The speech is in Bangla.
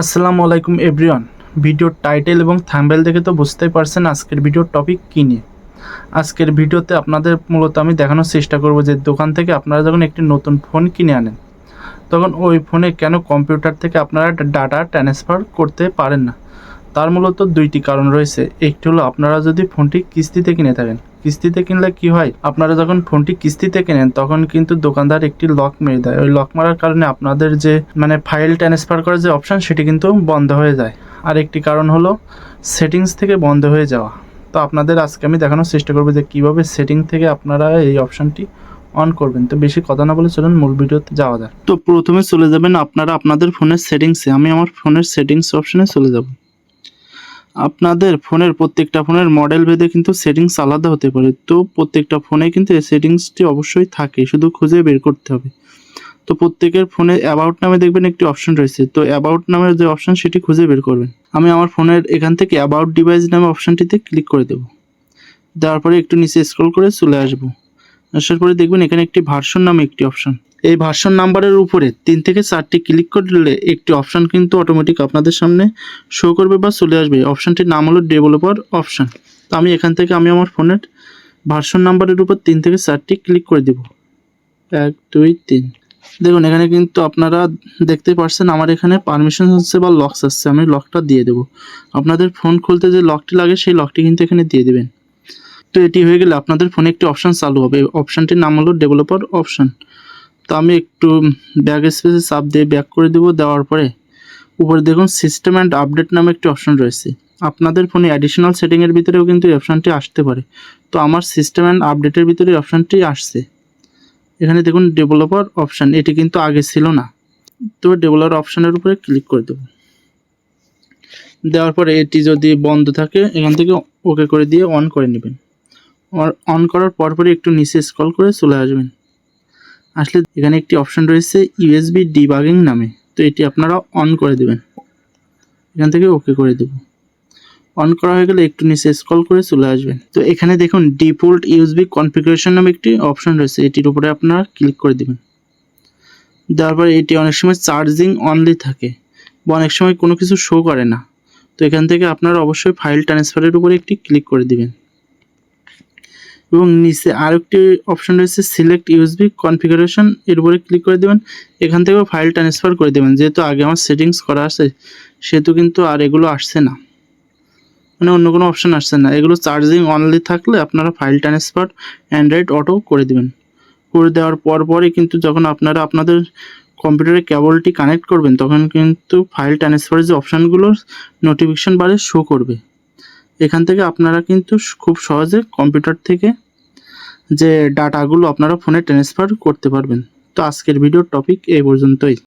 আসসালামু আলাইকুম এভরিওয়ান। ভিডিওর টাইটেল এবং থাম্বেল দেখে তো বুঝতেই পারছেন আজকের ভিডিওর টপিক কী নিয়ে। আজকের ভিডিওতে আপনাদের মূলত আমি দেখানোর চেষ্টা করব যে দোকান থেকে আপনারা যখন একটি নতুন ফোন কিনে আনেন, তখন ওই ফোনে কেন কম্পিউটার থেকে আপনারা ডাটা ট্রান্সফার করতে পারেন না? তার মূলত দুইটি কারণ রয়েছে। একটি হলো আপনারা যদি ফোনটি কিস্তিতে কিনে থাকেন। কিস্তিতে কিনলে কি হয়? আপনারা যখন ফোনটি কিস্তিতে কেনেন, তখন কিন্তু দোকানদার একটি লক মেরে দেয়। ওই লক মারার কারণে আপনাদের যে মানে ফাইল ট্রান্সফার করার যে অপশান সেটি কিন্তু বন্ধ হয়ে যায়। আর একটি কারণ হলো সেটিংস থেকে বন্ধ হয়ে যাওয়া। তো আপনাদের আজকে আমি দেখানোর চেষ্টা করব যে কীভাবে সেটিং থেকে আপনারা এই অপশানটি অন করবেন। তো বেশি কথা না বলে চলুন মূল ভিডিওতে যাওয়া যাক। তো প্রথমে চলে যাবেন আপনারা আপনাদের ফোনের সেটিংসে আমি আমার ফোনের সেটিংস অপশানে চলে যাব। আপনাদের ফোনের প্রত্যেকটা ফোনের মডেল ভেদে কিন্তু সেটিংস আলাদা হতে পারে। তো প্রত্যেকটা ফোনে কিন্তু এই সেটিংসটি অবশ্যই থাকে, শুধু খুঁজে বের করতে হবে। তো প্রত্যেকের ফোনে অ্যাবাউট নামে দেখবেন একটি অপশন রয়েছে। তো অ্যাবাউট নামের যে অপশন সেটি খুঁজে বের করবেন। আমি আমার ফোনের এখান থেকে অ্যাবাউট ডিভাইস নামে অপশনটিতে ক্লিক করে দেব। দেওয়ার পরে একটু নিচে স্ক্রল করে চলে আসব। আসার পরে দেখবেন এখানে একটি ভার্সন নামে একটি অপশন এই ভার্সন নাম্বারের উপরে তিন থেকে চারটি ক্লিক করলে একটি অপশান কিন্তু অটোমেটিক আপনাদের সামনে শো করবে বা চলে আসবে। অপশানটির নাম হলো ডেভেলপার অপশান তো আমি এখান থেকে আমি আমার ফোনের ভার্সন নাম্বারের উপর তিন থেকে চারটি ক্লিক করে দেব। এক, দুই, তিন। দেখুন, এখানে কিন্তু আপনারা দেখতে পাচ্ছেন আমার এখানে পারমিশন হচ্ছে বা লকস আসছে আমি লকটা দিয়ে দেবো। আপনাদের ফোন খুলতে যে লকটি লাগে সেই লকটি কিন্তু এখানে দিয়ে দেবেন। তো এটি হয়ে গেলে আপনাদের ফোনে একটি অপশান চালু হবে। অপশানটির নাম হলো ডেভেলপার অপশন তো আমি একটু ব্যাক স্পেসে চাপ দিয়ে ব্যাক করে দেবো, দেওয়ার পরে উপরে দেখুন সিস্টেম অ্যান্ড আপডেট নামে একটি অপশন রয়েছে। আপনাদের ফোনে অ্যাডিশনাল সেটিংয়ের ভিতরেও কিন্তু এই অপশানটি আসতে পারে। তো আমার সিস্টেম অ্যান্ড আপডেটের ভিতরে অপশানটি আসছে। এখানে দেখুন ডেভেলপার অপশান এটি কিন্তু আগে ছিল না। তো ডেভেলপার অপশানের উপরে ক্লিক করে দেবো। দেওয়ার পরে এটি যদি বন্ধ থাকে, এখান থেকে ওকে করে দিয়ে অন করে নেবেন। অন করার পরপরই একটু নিচে স্ক্রল করে চলে আসবেন। আসলে এখানে একটি অপশন রয়েছে ইউএসবি ডিবাগিং নামে। তো এটি আপনারা অন করে দেবেন। এখান থেকে ওকে করে দেব। অন করা হয়ে গেলে একটু নিচে স্ক্রল করে চলে আসবেন। তো এখানে দেখুন ডিফল্ট ইউএসবি কনফিগারেশন নামে একটি অপশন রয়েছে। এটির উপরে আপনারা ক্লিক করে দেবেন। দেওয়ার পরে এটি অনেক সময় চার্জিং অনলি থাকে বা অনেক সময় কোনো কিছু শো করে না। তো এখান থেকে আপনারা অবশ্যই ফাইল ট্রান্সফারের উপরে একটি ক্লিক করে দিবেন। এবং নিচে আরেকটি অপশন রয়েছে সিলেক্ট ইউএসবি কনফিগারেশন এর উপরে ক্লিক করে দেবেন। এখান থেকেও ফাইল ট্রান্সফার করে দেবেন, যেহেতু আগে আমার সেটিংস করা আছে, সেহেতু কিন্তু আর এগুলো আসছে না। মানে অন্য কোনো অপশান আসছে না। এগুলো চার্জিং অনলি থাকলে আপনারা ফাইল ট্রান্সফার অ্যান্ড্রয়েড অটো করে দেবেন। করে দেওয়ার পর পরই কিন্তু যখন আপনারা আপনাদের কম্পিউটারে কেবলটি কানেক্ট করবেন, তখন কিন্তু ফাইল ট্রান্সফারের যে অপশানগুলোর নোটিফিকেশান বারে শো করবে। এখান থেকে আপনারা কিন্তু খুব সহজে কম্পিউটার থেকে যে ডাটাগুলো আপনারা ফোনে ট্রান্সফার করতে পারবেন। তো আজকের ভিডিওর টপিক এই পর্যন্তই।